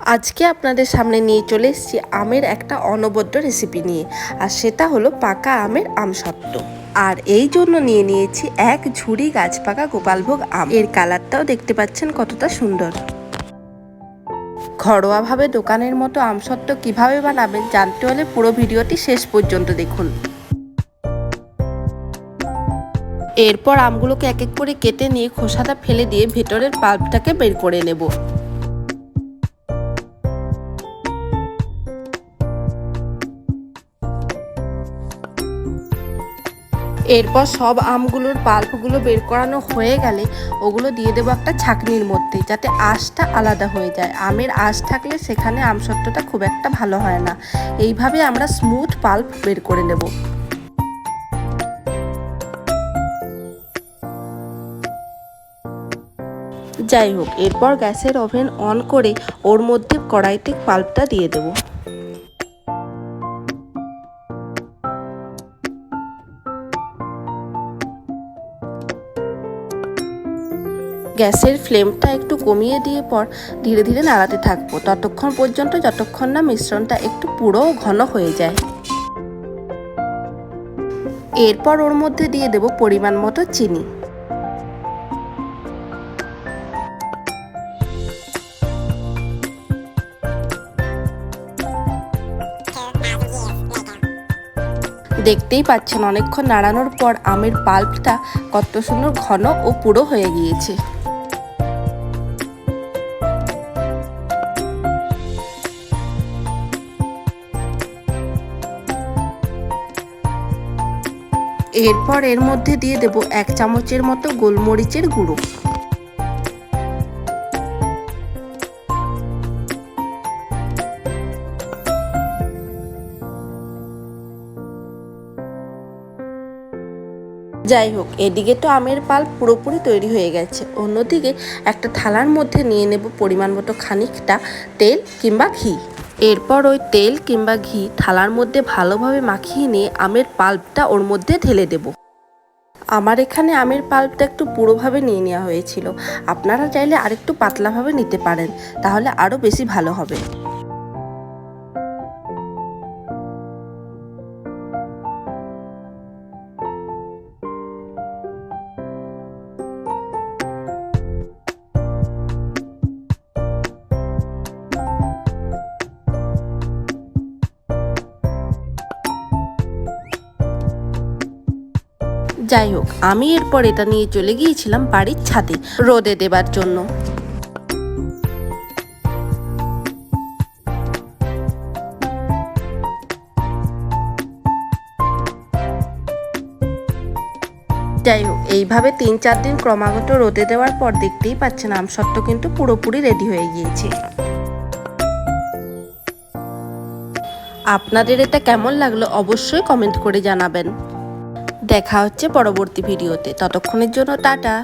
আজকে আপনাদের সামনে নিয়ে চলে এসেছি আমের একটা অনবদ্য রেসিপি নিয়ে, আর সেটা হলো পাকা আমের আমসত্ত্ব আর এই জন্য নিয়ে নিয়েছি এক ঝুড়ি গাছ পাকা গোপালভোগ আম। এর কালারটাও দেখতে পাচ্ছেন কতটা সুন্দর। ঘরোয়াভাবে দোকানের মতো আমসত্ত্ব কীভাবে বানাবেন জানতে হলে পুরো ভিডিওটি শেষ পর্যন্ত দেখুন। এরপর আমগুলোকে এক এক করে কেটে নিয়ে খোসাটা ফেলে দিয়ে ভেতরের পাল্পটাকে বের করে নেব। এরপর সব আমগুলোর পাল্পগুলো বের করানো হয়ে গেলে ওগুলো দিয়ে দেবো একটা ছাকনির মধ্যে, যাতে আঁশটা আলাদা হয়ে যায়। আমের আঁশ থাকলে সেখানে আমসত্ত্বটা খুব একটা ভালো হয় না। এইভাবে আমরা স্মুথ পাল্প বের করে নেব। যাই হোক, এরপর গ্যাসের ওভেন অন করে ওর মধ্যে কড়াইতে পাল্পটা দিয়ে দেবো। গ্যাসের ফ্লেমটা একটু কমিয়ে দিয়ে পর ধীরে ধীরে নাড়াতে থাকব। ততক্ষণ পর্যন্ত যতক্ষণ না মিশ্রণটা একটু পুরো ঘন হয়ে যায়। এরপর ওর মধ্যে দিয়ে দেব পরিমাণ মতো চিনি। দেখতেই পাচ্ছেন, অনেকক্ষণ নাড়ানোর পর আমের পাল্পটা কত সুন্দর ঘন ও পুরো হয়ে গিয়েছে। এরপর এর মধ্যে দিয়ে দেব এক চামচের মতো গোলমরিচের গুঁড়ো। যাই হোক, এদিকে তো আমের পাল পুরোপুরি তৈরি হয়ে গেছে। অন্যদিকে একটা থালার মধ্যে নিয়ে নেব পরিমাণ মতো খানিকটা তেল কিংবা ঘি। এরপর ওই তেল কিংবা ঘি থালার মধ্যে ভালোভাবে মাখিয়ে নিয়ে আমের পাল্পটা ওর মধ্যে ঢেলে দেব। আমার এখানে আমের পাল্পটা একটু পুরোভাবে নিয়ে নেওয়া হয়েছিল। আপনারা চাইলে আরেকটু পাতলাভাবে নিতে পারেন, তাহলে আরও বেশি ভালো হবে। যাই হোক, আমি এরপর এটা নিয়ে চলে গিয়েছিলাম বাড়ির ছাদে রোদে দেবার জন্য। যাই হোক, এইভাবে তিন চার দিন ক্রমাগত রোদে দেওয়ার পর দেখতেই পাচ্ছেন আমসত্ত্ব কিন্তু পুরোপুরি রেডি হয়ে গিয়েছে। আপনাদের এটা কেমন লাগল অবশ্যই কমেন্ট করে জানাবেন। দেখা হচ্ছে পরবর্তী ভিডিওতে। ততক্ষণের জন্য টাটা।